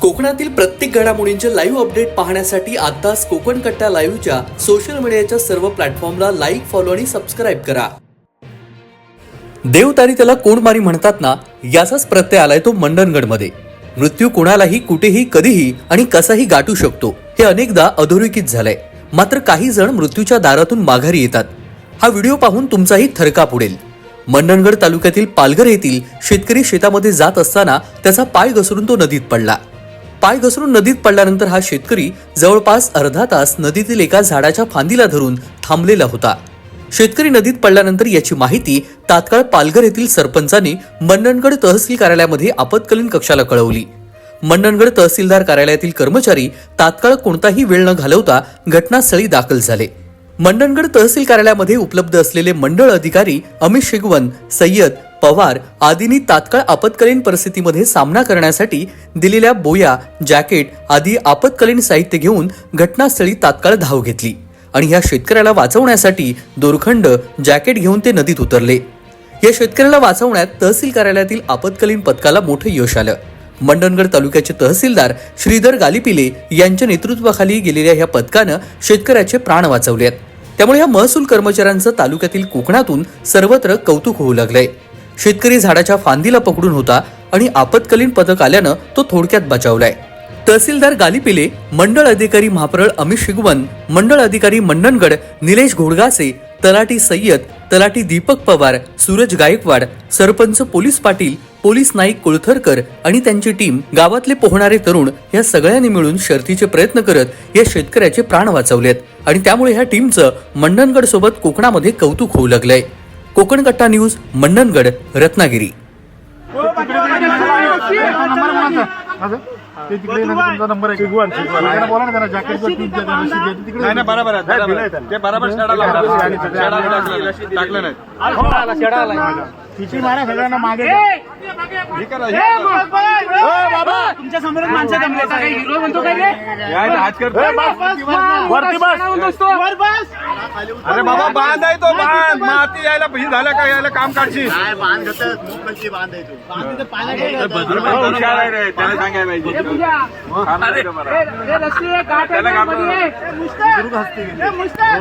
कोकणातील प्रत्येक घडामोडींचे लाईव्ह अपडेट पाहण्यासाठी आताच कोकण कट्टा लाईव्हच्या सोशल मीडियाच्या सर्व प्लॅटफॉर्मला लाईक फॉलो आणि सबस्क्राईब करा. देवतारी त्याला कोणमारी म्हणतात ना याचाच प्रत्यय आलाय तो मंडणगडमध्ये मृत्यू कोणालाही कुठेही कधीही आणि कसाही गाठू शकतो हे अनेकदा अधोरेखित झालंय. मात्र काही जण मृत्यूच्या दारातून माघारी येतात. हा व्हिडिओ पाहून तुमचाही थरकाप उडेल. मंडणगड तालुक्यातील पालघर येथील शेतकरी शेतामध्ये जात असताना त्याचा पाय घसरून तो नदीत पडला. पाय घसरून नदीत पडल्यानंतर हा शेतकरी जवळपास अर्धा तास नदीतील एका झाडाच्या फांदीला धरून थांबलेला होता. शेतकरी नदीत पडल्यानंतर याची माहिती तात्काळ पालघर येथील सरपंचांनी मंडणगड तहसील कार्यालयामध्ये आपत्कालीन कक्षाला कळवली. मंडणगड तहसीलदार कार्यालयातील कर्मचारी तात्काळ कोणताही वेळ न घालवता घटनास्थळी दाखल झाले. मंडणगड तहसील कार्यालयामध्ये उपलब्ध असलेले मंडळ अधिकारी अमित शेगवन सय्यद पवार आदींनी तात्काळ आपत्कालीन परिस्थितीमध्ये सामना करण्यासाठी दिलेल्या बोया जॅकेट आदी आपत्कालीन साहित्य घेऊन घटनास्थळी तात्काळ धाव घेतली आणि या शेतकऱ्याला वाचवण्यासाठी दोरखंड जॅकेट घेऊन ते नदीत उतरले. या शेतकऱ्याला वाचवण्यात तहसील कार्यालयातील आपत्कालीन पथकाला मोठं यश आलं. मंडणगड तालुक्याचे तहसीलदार श्रीधर गालिपिले यांच्या नेतृत्वाखाली गेलेल्या या पथकानं शेतकऱ्याचे प्राण वाचवले आहेत त्यामुळे या महसूल कर्मचाऱ्यांचं तालुक्यातील कोकणातून सर्वत्र कौतुक होऊ लागलंय. शेतकरी झाडाच्या फांदीला पकडून होता आणि आपत्कालीन पथक आल्यानं तो थोडक्यात बचावलाय. तहसीलदार गालिपिले मंडळ अधिकारी महापरळ अमित शिगवन मंडळ अधिकारी मंडणगड निलेश घोडगासे तलाठी सय्यद तलाठी दीपक पवार सूरज गायकवाड सरपंच पोलीस पाटील पोलीस नाईक कुळथरकर आणि त्यांची टीम गावातले पोहणारे तरुण या सगळ्यांनी मिळून शर्थीचे प्रयत्न करत या शेतकऱ्याचे प्राण वाचवलेत. आणि त्यामुळे ह्या टीमचं मंडणगड सोबत कोकणामध्ये कौतुक होऊ लागलंय. कोकण कट्टा न्यूज मंडणगड रत्नागिरी? ते तिकडे तुमचा नंबर आहे शिगवान शिगवान बोला ना जरा जॅकेट तिकडे नाही. नाही बरोबर आहे. ते टाकलं नाही तिची मारा सगळ्यांना मागे हे करा, हे करा. तुमच्यासमोर माणसं जमले. काही हिरो म्हणतो काय रे? या करतो. वरती बस वर बस अरे बाबा बांध आहे तो बांध. माती यायला ही झालं का यायला काम काढशील? हुशार आहे रे त्याला सांगायला पाहिजे. काम नाही का बरं? रस्सी आहे, काठ आहे, त्याला काममध्ये. आहे. मुस्ताक. मुस्ताक.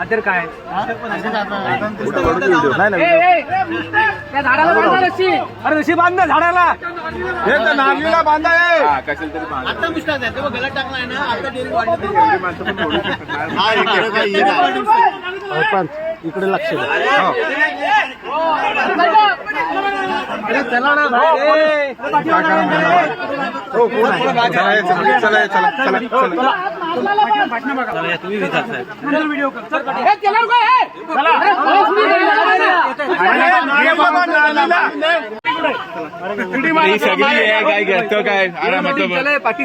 आता काय ए, ए, ए, मुस्ताक. त्या झाडाला बांधा रस्सी अरे रस्सी बांध ना झाडाला हे तर नागलीला बांधा आहे तरी बांधा. इकडे लक्ष. हो. हे, चला चला चला चला चला चला हे. ही आहे, काय घेतो काय आरामात चले, पाठी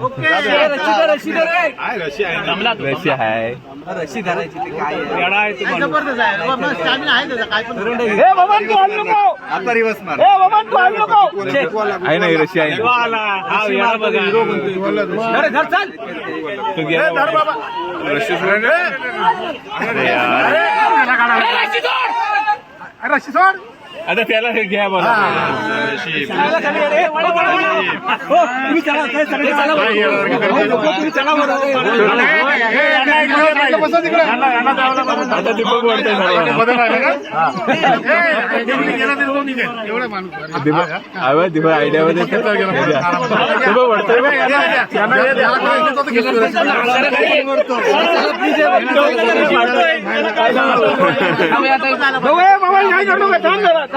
शाबास, शाबास. असू दे, ते बाबा. ए, कालिया ए, रस्सीदार रस्सीदार ए. रशी आहे ए, बाबा, तू हलू नको. आता रिवर्स मार. ए, बाबा, तू हलू नको. आहे ना ही रशी आहे. अरे, धर, चल. तू घे बाबा. रशी सोड रे. अरे यार. रशी सोड. आता त्याला हे घ्या. हो. हो, तिकडे आता दीपक माणूस दीपक अरे दीपक आयडिया मध्ये दीपक वाढतोय बघ.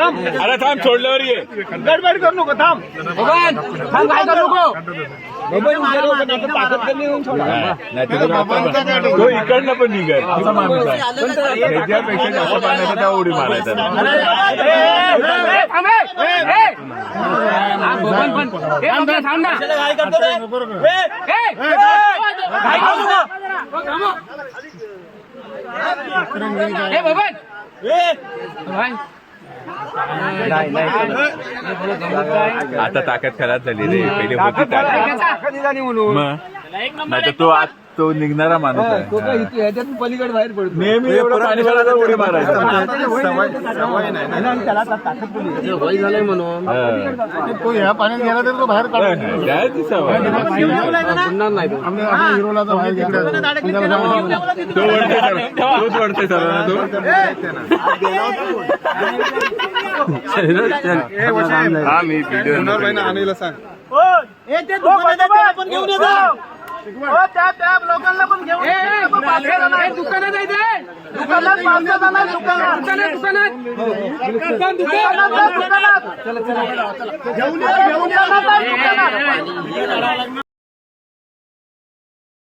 हे तर घेतलं. थांब. हो, ए, बाबा, नाही करू नका. थांब जरा, थांब. अरे थांब सोडल्यावर ये गडबड करू नको थांब तो इकडनं पण त्याच्यापेक्षा जास्त पाण्याचा त्या उडी मारायचा आता ताकद खराब झाली रे. पहिले होती ताकद. मग? नाही तर तो आज तो निघणारा माणूस आहे. पलीकडे बाहेर पडतो. नेहमी एवढं पाणी सोडायला उडी मारायचा. वय झालंय म्हणून. हा. तो ह्या पाण्यात गेला तरी तो बाहेर काढून काय ती सवय पुन्हा नाही तो. आम्ही आम्ही हिरोला तर बाहेर गेला तो. वळते सर्व- तोच वळते सर्वांना तो हा मी व्हिडिओ